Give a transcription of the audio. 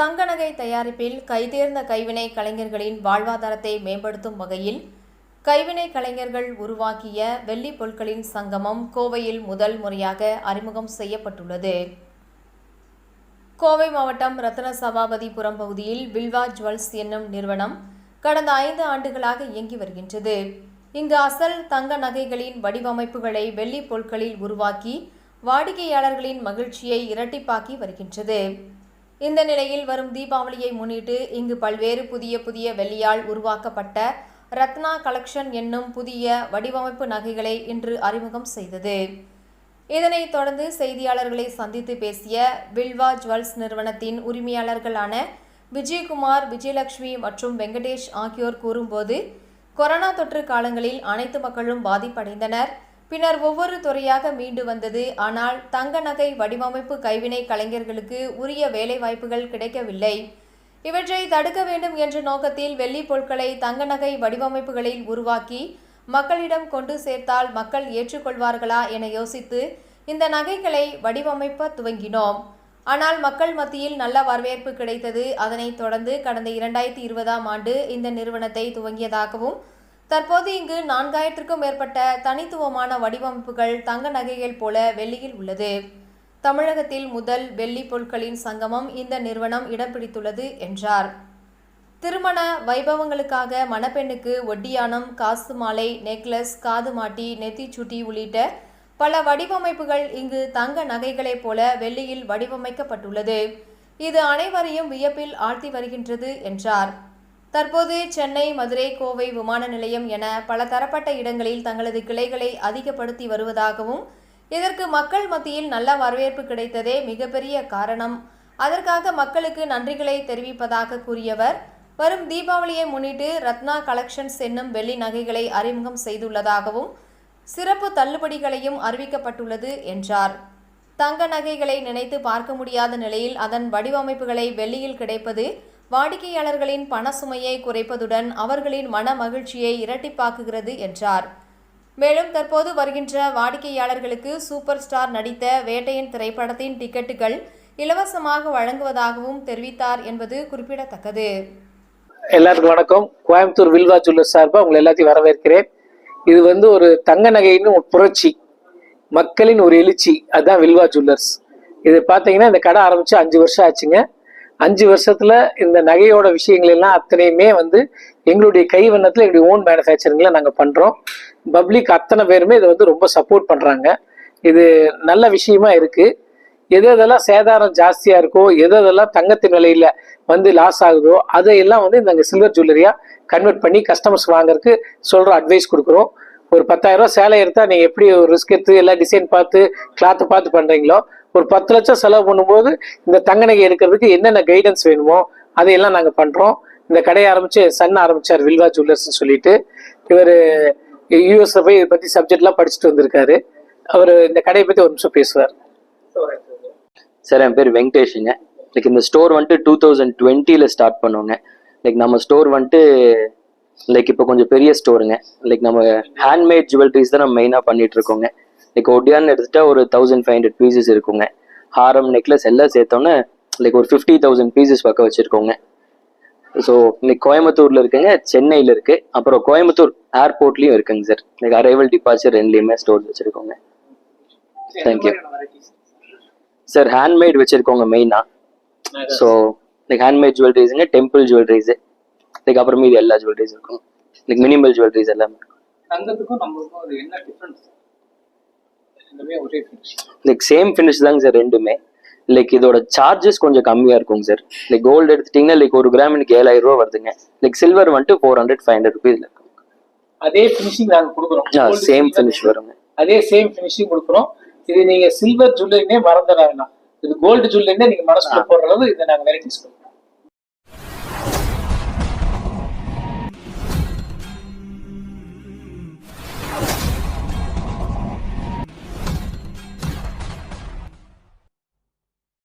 தங்க நகை தயாரிப்பில் கைதேர்ந்த கைவினை கலைஞர்களின் வாழ்வாதாரத்தை மேம்படுத்தும் வகையில் கைவினை கலைஞர்கள் உருவாக்கிய வெள்ளி பொருட்களின் சங்கமம் கோவையில் முதல் முறையாக அறிமுகம் செய்யப்பட்டுள்ளது. கோவை மாவட்டம் ரத்ன சபாபதிபுரம் பகுதியில் வில்வா ஜுவல்ஸ் என்னும் நிறுவனம் கடந்த ஐந்து ஆண்டுகளாக இயங்கி வருகின்றது. இங்கு அசல் தங்க நகைகளின் வடிவமைப்புகளை வெள்ளி பொருட்களில் உருவாக்கி வாடிக்கையாளர்களின் மகிழ்ச்சியை இரட்டிப்பாக்கி வருகின்றது. இந்த நிலையில் வரும் தீபாவளியை முன்னிட்டு இங்கு பல்வேறு புதிய புதிய வெள்ளியால் உருவாக்கப்பட்ட ரத்னா கலெக்ஷன் என்னும் புதிய வடிவமைப்பு நகைகளை இன்று அறிமுகம் செய்தது. இதனைத் தொடர்ந்து செய்தியாளர்களை சந்தித்து பேசிய வில்வா ஜுவல்ஸ் நிறுவனத்தின் உரிமையாளர்களான விஜயகுமார் விஜயலட்சுமி மற்றும் வெங்கடேஷ் ஆகியோர் கூறும்போது கொரோனா தொற்று காலங்களில் அனைத்து மக்களும் பாதிப்படைந்தனர். பின்னர் ஒவ்வொரு துறையாக மீண்டு வந்தது. ஆனால் தங்க நகை வடிவமைப்பு கைவினை கலைஞர்களுக்கு உரிய வேலைவாய்ப்புகள் கிடைக்கவில்லை. இவற்றை தடுக்க வேண்டும் என்ற நோக்கத்தில் வெள்ளி பொருட்களை தங்க நகை வடிவமைப்புகளில் உருவாக்கி மக்களிடம் கொண்டு சேர்த்தால் மக்கள் ஏற்றுக்கொள்வார்களா என யோசித்து இந்த நகைகளை வடிவமைப்ப துவங்கினோம். ஆனால் மக்கள் மத்தியில் நல்ல வரவேற்பு கிடைத்தது. அதனைத் தொடர்ந்து கடந்த இரண்டாயிரத்தி இருபதாம் ஆண்டு இந்த நிறுவனத்தை துவங்கியதாகவும் தற்போது இங்கு நான்காயிரத்திற்கும் மேற்பட்ட தனித்துவமான வடிவமைப்புகள் தங்க நகைகள் போல வெள்ளியில் உள்ளது. தமிழகத்தில் முதல் வெள்ளி பொருட்களின் சங்கமம் இந்த நிறுவனம் இடம் பிடித்துள்ளது என்றார். திருமண வைபவங்களுக்காக மணப்பெண்ணுக்கு ஒட்டியானம் காசு மாலை நெக்லஸ் காது மாட்டி நெத்திச்சுட்டி உள்ளிட்ட பல வடிவமைப்புகள் இங்கு தங்க நகைகளைப் போல வெள்ளியில் வடிவமைக்கப்பட்டுள்ளது. இது அனைவரையும் வியப்பில் ஆழ்த்தி வருகின்றது என்றார். தற்போது சென்னை மதுரை கோவை விமான நிலையம் என பல தரப்பட்ட இடங்களில் தங்களது கிளைகளை அதிகப்படுத்தி வருவதாகவும் இதற்கு மக்கள் மத்தியில் நல்ல வரவேற்பு கிடைத்ததே மிகப்பெரிய காரணம். அதற்காக மக்களுக்கு நன்றிகளை தெரிவிப்பதாக கூறியவர் வரும் தீபாவளியை முன்னிட்டு ரத்னா கலெக்ஷன்ஸ் என்னும் வெள்ளி நகைகளை அறிமுகம் செய்துள்ளதாகவும் சிறப்பு தள்ளுபடிகளையும் அறிவிக்கப்பட்டுள்ளது என்றார். தங்க நகைகளை நினைத்து பார்க்க முடியாத நிலையில் அதன் வடிவமைப்புகளை வெள்ளியில் கிடைப்பது வாடிக்கையாளர்களின் பண சுமையை குறைப்பதுடன் அவர்களின் மன மகிழ்ச்சியை இரட்டிப்பாக்குகிறது என்றார். மேலும் தற்போது வருகின்ற வாடிக்கையாளர்களுக்கு சூப்பர் ஸ்டார் நடித்த வேட்டையன் திரைப்படத்தின் டிக்கெட்டுகள் இலவசமாக வழங்குவதாகவும் தெரிவித்தார் என்பது குறிப்பிடத்தக்கது. எல்லாருக்கும் வணக்கம். கோயம்புத்தூர் வில்வா ஜுவல்லர் சார்பாக உங்களை எல்லாத்தையும் வரவேற்கிறேன். இது வந்து ஒரு தங்க நகைன்னு புரட்சி மக்களின் ஒரு எழுச்சி அதுதான் வில்வா ஜுவல்லர்ஸ். இது பார்த்தீங்கன்னா இந்த கடை ஆரம்பித்து அஞ்சு வருஷம் ஆச்சுங்க. அஞ்சு வருஷத்துல இந்த நகையோட விஷயங்கள் எல்லாம் அத்தனையுமே வந்து எங்களுடைய கைவண்ணத்துல எங்களுடைய ஓன் மேனுஃபேக்சரிங்ல நாங்கள் பண்றோம். பப்ளிக் அத்தனை பேருமே இதை வந்து ரொம்ப சப்போர்ட் பண்றாங்க. இது நல்ல விஷயமா இருக்கு. எது எதெல்லாம் சேதாரம் ஜாஸ்தியா இருக்கோ எது எதெல்லாம் தங்கத்தின் விலையில வந்து லாஸ் ஆகுதோ அதையெல்லாம் வந்து நாங்கள் சில்வர் ஜுவல்லரியா கன்வெர்ட் பண்ணி கஸ்டமர்ஸ் வாங்குறதுக்கு சொல்ற அட்வைஸ் கொடுக்குறோம். ஒரு பத்தாயிரம் ரூபாய் சேலை எடுத்தா நீங்க எப்படி ஒரு ரிஸ்க் எடுத்து எல்லாம் டிசைன் பார்த்து கிளாத்து பார்த்து பண்றீங்களோ ஒரு பத்து லட்சம் செலவு பண்ணும்போது இந்த தங்க நகை எடுக்கிறதுக்கு என்னென்ன கைடன்ஸ் வேணுமோ அதையெல்லாம் நாங்கள் பண்ணுறோம் இந்த கடையை ஆரம்பித்து சன் ஆரம்பிச்சார் வில்வா ஜுவல்லர்ஸ்னு சொல்லிட்டு. இவர் யூஎஸ்ல போய் இதை பற்றி சப்ஜெக்ட்லாம் படிச்சுட்டு வந்திருக்காரு. அவர் இந்த கடையை பற்றி ஒரு நிமிஷம் பேசுவார். சார் என் பேர் வெங்கடேஷுங்க. லைக் இந்த ஸ்டோர் வந்துட்டு டூ தௌசண்ட் டுவெண்ட்டியில் ஸ்டார்ட் பண்ணோங்க. லைக் நம்ம ஸ்டோர் வந்துட்டு லைக் இப்போ கொஞ்சம் பெரிய ஸ்டோருங்க லைக் நம்ம ஹேண்ட்மேட் ஜுவல்லரிஸ் தான் நம்ம மெயினாக பண்ணிட்டு இருக்கோங்க. லைக் ஒடியான்னு எடுத்துட்டா ஒரு தௌசண்ட் ஃபைவ் ஹண்ட்ரட் பீசஸ் இருக்குங்க. ஹாரம் நெக்லஸ் எல்லாம் சேர்த்தோன்னே லைக் ஒரு ஃபிஃப்டி தௌசண்ட் பீசஸ் பக்கம் வச்சுருக்கோங்க. ஸோ லைக் கோயம்புத்தூர்ல இருக்குங்க சென்னையில் இருக்கு. அப்புறம் கோயம்புத்தூர் ஏர்போர்ட்லயும் இருக்குங்க சார் லைக் அரைவல் டிபார்ச்சர் ரெண்டுலேயுமே ஸ்டோர் வச்சிருக்கோங்க. தேங்க்யூ சார் ஹேண்ட்மேட் வச்சிருக்கோங்க மெயினா ஸோ லைக் ஹேண்ட்மேட் ஜுவல்லரிஸுங்க டெம்பிள் ஜுவல்லரிஸ் லைக் அப்புறம் மீதி எல்லா ஜுவல்லரிஸ் இருக்கும். லைக் மினிமல் ஜுவல்லரிஸ் எல்லாமே தங்கத்துக்கும் நம்மளுக்கும் அது என்ன டிஃபரன்ஸ் ரெண்டுமே ஒரே ஃபினிஷ் லைக் சேம் ஃபினிஷ் தாங்க சார் ரெண்டுமே. லைக் இதோட சார்ஜஸ் கொஞ்சம் கம்மியா இருக்குங்க சார் லைக் கோல்டு எடுத்துட்டீங்கன்னா லைக் ஒரு கிராம் எனக்கு ஏழாயிரம் ரூபா வருதுங்க. லைக் சில்வர் வந்துட்டு ஃபோர் ஹண்ட்ரட் ஃபைவ் ஹண்ட்ரட் ருபீஸ்ல இருக்கும் அதே ஃபினிஷிங் நாங்க கொடுக்குறோம். சேம் ஃபினிஷ் வருங்க. அதே சேம் ஃபினிஷிங் கொடுக்குறோம். இது நீங்க சில்வர் ஜுவல்லரினே மறந்துட வேணாம். இது கோல்டு ஜுவல்லரினே நீங்க மனசுல போடுற அளவு இதை நாங்க வெரைட்டிஸ் கொடுக்குறோம்